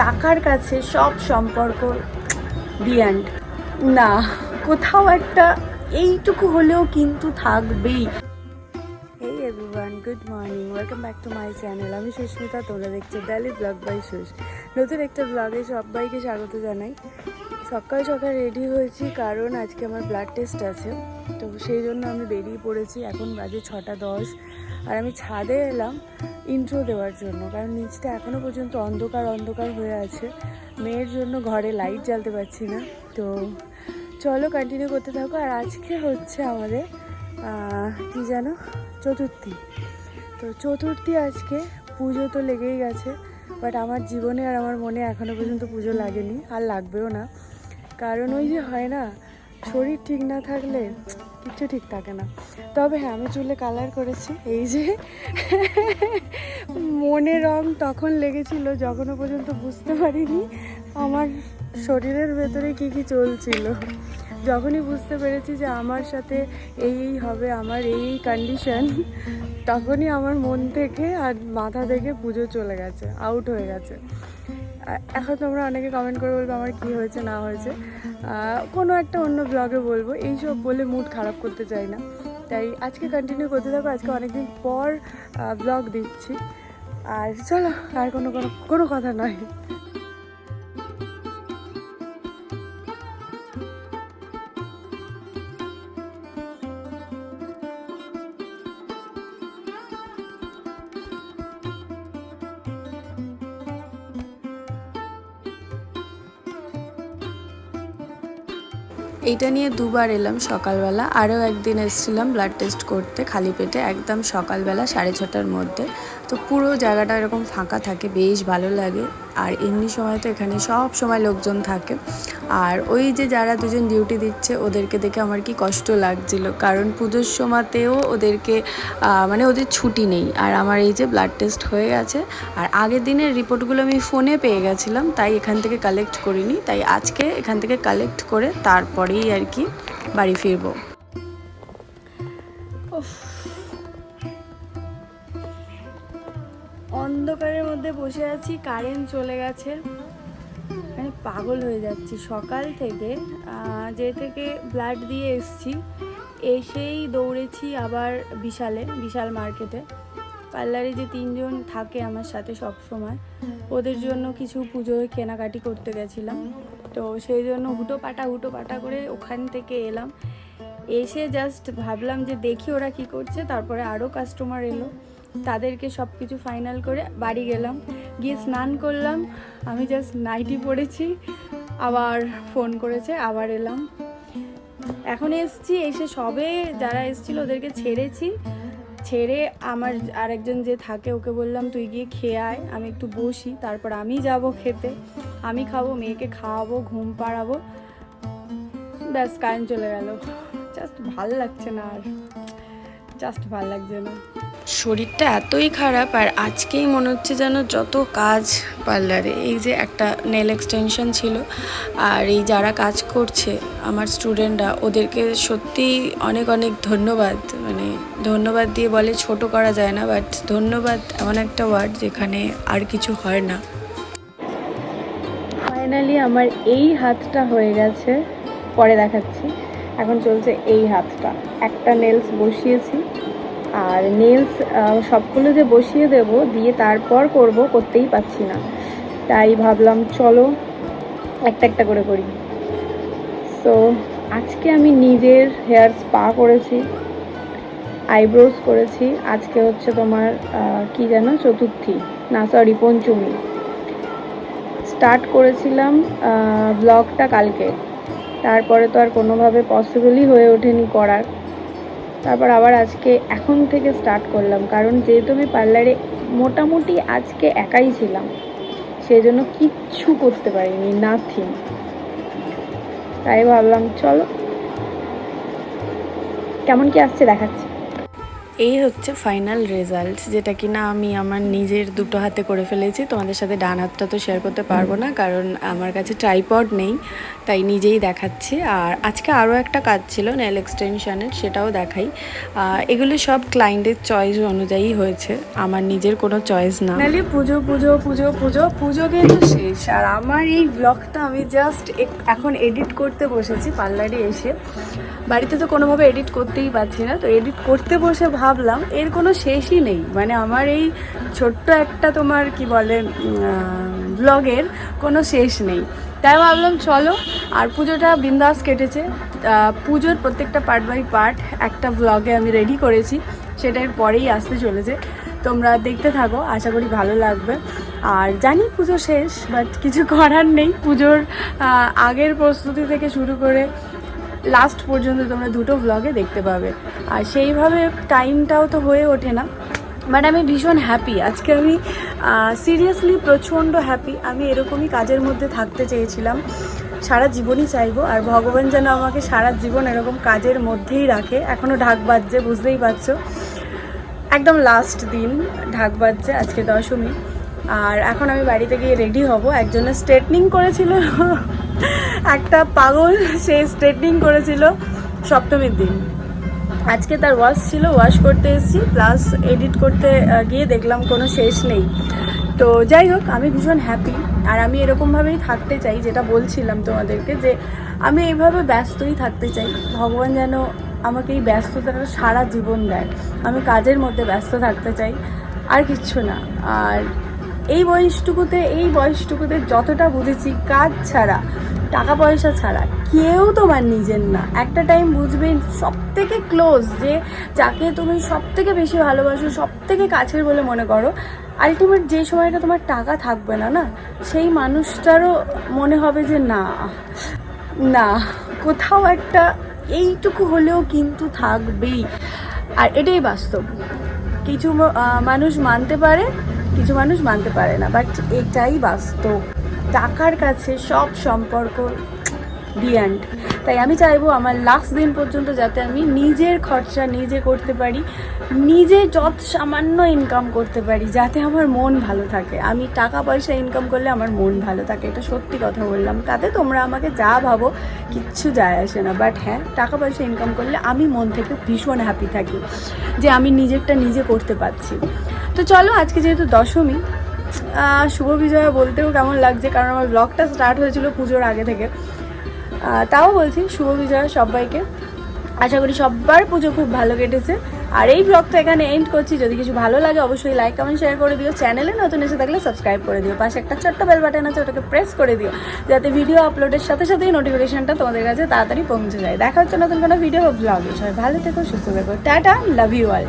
টাকার কাছে সব সম্পর্ক ডিয়ান্ড না, কোথাও একটা এইটুকু হলেও কিন্তু থাকবেই। এই good morning welcome back to my channel আমি সুস্মিতা, তোমরা দেখছ ডেলি ব্লগ বাই সুস নতুন একটা ব্লগে সবাইকে স্বাগত জানাই। সকাল সকাল রেডি হয়েছি, কারণ আজকে আমার ব্লাড টেস্ট আছে। তো সেই জন্য আমি বেরিয়ে পড়েছি। এখন বাজে ছটা দশ। আর আমি ছাদে এলাম। ইন্ট্রো দেওয়ার জন্য, কারণ নিচটা এখনও পর্যন্ত অন্ধকার অন্ধকার হয়ে আছে। মেয়ের জন্য ঘরে লাইট জ্বালতে পারছি না। তো চলো কন্টিনিউ করতে থাকো। আর আজকে হচ্ছে আমাদের কি যেন চতুর্থী। তো চতুর্থী আজকে পুজো তো লেগেই গেছে বাট আমার জীবনে আর আমার মনে এখনও পর্যন্ত পুজো লাগেনি, আর লাগবেও না। কারণ ওই যে হয় না, শরীর ঠিক না থাকলে কিচ্ছু ঠিক থাকে না। তবে হ্যাঁ আমি চুলে কালার করেছি, এই যে মনে রং তখন লেগেছিল, যখনও পর্যন্ত বুঝতে পারিনি আমার শরীরের ভেতরে কি কি চলছিল। যখনই বুঝতে পেরেছি যে আমার সাথে এই এই হবে, আমার এই এই কন্ডিশন তখনই আমার মন থেকে আর মাথা থেকে পুজো চলে গেছে আউট হয়ে গেছে। এখন তোমরা অনেকে কমেন্ট করে বলব আমার কি হয়েছে, না হয়েছে। কোনো একটা অন্য ব্লগে বলব, এইসব বলে মুড খারাপ করতে চাই না। তাই আজকে কন্টিনিউ করতে থাকো আজকে অনেকদিন পর ব্লগ দিচ্ছি আর চলো, আর কোনো কোনো কথা নয়। এইটা নিয়ে দুবার এলাম সকালবেলা। আরও একদিন এসেছিলাম ব্লাড টেস্ট করতে খালি পেটে একদম সকালবেলা সাড়ে ছটার মধ্যে। তো পুরো জায়গাটা এরকম ফাঁকা থাকে, বেশ ভালো লাগে। আর এমনি সময় তো এখানে সব সময় লোকজন থাকে। আর ওই যে যারা দুজন ডিউটি দিচ্ছে, ওদেরকে দেখে আমার কি কষ্ট লাগছিল। কারণ পুজোর সময়তেও ওদেরকে মানে ওদের ছুটি নেই। আর আমার এই যে ব্লাড টেস্ট হয়ে গেছে, আর আগের দিনের রিপোর্টগুলো আমি ফোনে পেয়ে গেছিলাম, তাই এখান থেকে কালেক্ট করিনি। তাই আজকে এখান থেকে কালেক্ট করে তারপরেই আর কি বাড়ি ফিরবো। বসে আছি কারেন্ট চলে গেছে। মানে পাগল হয়ে যাচ্ছি। সকাল থেকে যে থেকে ব্লাড দিয়ে এসছি, এসেই দৌড়েছি আবার বিশালে, বিশাল মার্কেটে পার্লারে যে তিনজন থাকে আমার সাথে সব সময় ওদের জন্য কিছু পুজোয় কেনাকাটি করতে গেছিলাম। তো সেই জন্য হুটো পাটা হুটো পাটা করে ওখান থেকে এলাম। এসে জাস্ট ভাবলাম যে দেখি ওরা কি করছে, তারপরে আরও কাস্টমার এলো। তাদেরকে সব কিছু ফাইনাল করে বাড়ি গেলাম। গিয়ে স্নান করলাম। আমি জাস্ট নাইটি পড়েছি। আবার ফোন করেছে, আবার এলাম। এখন এসছি, এসে সবে যারা এসছিল ওদেরকে ছেড়েছি। ছেড়ে আমার আরেকজন যে থাকে, ওকে বললাম, তুই গিয়ে খেয়ে আয়, আমি একটু বসি, তারপর আমি যাব খেতে। আমি খাব, মেয়েকে খাওয়াবো, ঘুম পাড়াবো। ব্যাস, কারেন্ট চলে গেল। জাস্ট ভালো লাগছে না আর। জাস্ট ভালো লাগছে না। শরীরটা এতই খারাপ আর আজকেই মনে হচ্ছে যেন যত কাজ পার্লারে এই যে একটা নেল এক্সটেনশন ছিল আর এই যারা কাজ করছে আমার স্টুডেন্টরা ওদেরকে সত্যিই অনেক অনেক ধন্যবাদ। মানে ধন্যবাদ দিয়ে বলে ছোট করা যায় না বাট ধন্যবাদ এমন একটা ওয়ার্ড যেখানে আর কিছু হয় না। ফাইনালি আমার এই হাতটা হয়ে গেছে পরে দেখাচ্ছি। এখন চলছে এই হাতটা। একটা নেলস বসিয়েছি। আর নেলস সবগুলো যে বসিয়ে দেব, দিয়ে তারপর করব, করতেই পাচ্ছি না। তাই ভাবলাম, চলো, একটা একটা করে করি। সো আজকে আমি নিজের হেয়ার স্পা করেছি আইব্রোজ করেছি। আজকে হচ্ছে তোমার কি যেন, চতুর্থী। না সরি পঞ্চমী। স্টার্ট করেছিলাম ব্লগটা কালকে। তারপরে তো আর কোনোভাবে পসিবলই হয়ে ওঠেনি করার। তারপর আবার আজকে এখন থেকে স্টার্ট করলাম। কারণ যেহেতু আমি পার্লারে মোটামুটি আজকে একাই ছিলাম সেই জন্য কিচ্ছু করতে পারিনি নাথিং তাই ভাবলাম, চলো। কেমন কি আসছে দেখাচ্ছি। এই হচ্ছে ফাইনাল রেজাল্ট যেটা কিনা আমি আমার নিজের দুটো হাতে করে ফেলেছি। তোমাদের সাথে ডান হাতটা তো শেয়ার করতে পারব না, কারণ আমার কাছে ট্রাইপড নেই, তাই নিজেই দেখাচ্ছি। আর আজকে আরও একটা কাজ ছিল নেল এক্সটেনশনের সেটাও দেখাই। এগুলো সব ক্লায়েন্টের চয়েস অনুযায়ী হয়েছে, আমার নিজের কোনো চয়েস না। নালি পুজো পুজো পুজো পুজো পুজো কিন্তু শেষ। আর আমার এই ব্লগটা আমি জাস্ট এখন এডিট করতে বসেছি পার্লারে এসে। বাড়িতে তো কোনোভাবে এডিট করতেই পারছি না, তো এডিট করতে বসে ভাবলাম, এর কোনো শেষই নেই। মানে আমার এই ছোট্ট একটা তোমার কি বলে ব্লগের কোনো শেষ নেই। তাই ভাবলাম চলো, আর পুজোটা বিন্দাস কেটেছে। পুজোর প্রত্যেকটা পার্ট বাই পার্ট একটা ব্লগে আমি রেডি করেছি, সেটা এর পরেই আসতে চলেছে। তোমরা দেখতে থাকো, আশা করি ভালো লাগবে। আর জানি পুজো শেষ বাট কিছু করার নেই। পুজোর আগের প্রস্তুতি থেকে শুরু করে লাস্ট পর্যন্ত তোমরা দুটো ভ্লগে দেখতে পাবে। আর সেইভাবে টাইমটাও তো হয়ে ওঠে না। বাট আমি ভীষণ হ্যাপি আজকে আমি সিরিয়াসলি প্রচণ্ড হ্যাপি আমি এরকমই কাজের মধ্যে থাকতে চেয়েছিলাম। সারা জীবনই চাইব। আর ভগবান যেন আমাকে সারা জীবন এরকম কাজের মধ্যেই রাখে। এখনও ঢাক বাজছে, বুঝতেই পারছ। একদম লাস্ট দিন ঢাক বাজছে, আজকে দশমী। আর এখন আমি বাড়িতে গিয়ে রেডি হব। একজনের স্ট্রেটনিং করেছিল। একটা পাগল, সে স্ট্রেটনিং করেছিল সপ্তমীর দিন। আজকে তার ওয়াশ ছিল, ওয়াশ করতে এসেছি প্লাস এডিট করতে গিয়ে দেখলাম কোনো শেষ নেই। তো যাই হোক, আমি ভীষণ হ্যাপি আর আমি এরকমভাবেই থাকতে চাই, যেটা বলছিলাম তোমাদেরকে, যে আমি এইভাবে ব্যস্তই থাকতে চাই। ভগবান যেন আমাকে এই ব্যস্ততাটা সারা জীবন দেয়। আমি কাজের মধ্যে ব্যস্ত থাকতে চাই, আর কিচ্ছু না। আর এই বয়সটুকুতে এই বয়সটুকুতে যতটা বুঝেছি, কাজ ছাড়া, টাকা পয়সা ছাড়া কেউ তোমার নিজের না। একটা টাইম বুঝবে সব থেকে ক্লোজ যে, যাকে তুমি সব থেকে বেশি ভালোবাসো সব থেকে কাছের বলে মনে করো আলটিমেট যে সময়টা তোমার টাকা থাকবে না না? সেই মানুষটারও মনে হবে যে, না না, কোথাও একটা এইটুকু হলেও কিন্তু থাকবেই। আর এটাই বাস্তব। কিছু মানুষ মানতে পারে কিছু মানুষ মানতে পারে না বাট এটাই বাস্তব। টাকার কাছে সব সম্পর্ক দি তাই আমি চাইব আমার লাস্ট দিন পর্যন্ত যাতে আমি নিজের খরচা নিজে করতে পারি, নিজে যত সামান্য ইনকাম করতে পারি, যাতে আমার মন ভালো থাকে। আমি টাকা পয়সা ইনকাম করলে আমার মন ভালো থাকে, এটা সত্যি কথা বললাম। তাতে তোমরা আমাকে যা ভাবো, কিচ্ছু যায় আসে না। বাট হ্যাঁ টাকা পয়সা ইনকাম করলে আমি মন থেকে ভীষণ হ্যাপি থাকি, যে আমি নিজেরটা নিজে করতে পারছি। তো চলো, আজকে যেহেতু দশমী শুভ বিজয়া বলতেও কেমন লাগছে, কারণ আমার ব্লগটা স্টার্ট হয়েছিল পুজোর আগে থেকে। তাও বলছি, শুভ বিজয়া সবাইকে। আশা করি সবার পুজো খুব ভালো কেটেছে। আর এই ব্লগটা এখানে এন্ড করছি। যদি কিছু ভালো লাগে, অবশ্যই লাইক কমেন্ট শেয়ার করে দিও। চ্যানেলে নতুন এসে থাকলে সাবস্ক্রাইব করে দিও। পাশে একটা ছোট্ট বেল বাটন আছে, ওটাকে প্রেস করে দিও, যাতে ভিডিও আপলোডের সাথে সাথেই নোটিফিকেশনটা তোমাদের কাছে তাড়াতাড়ি পৌঁছে যায়। দেখা হচ্ছে নতুন কোনো ভিডিও ব্লগে সবাই ভালো থেকো, সুস্থ থেকো। Tata love you all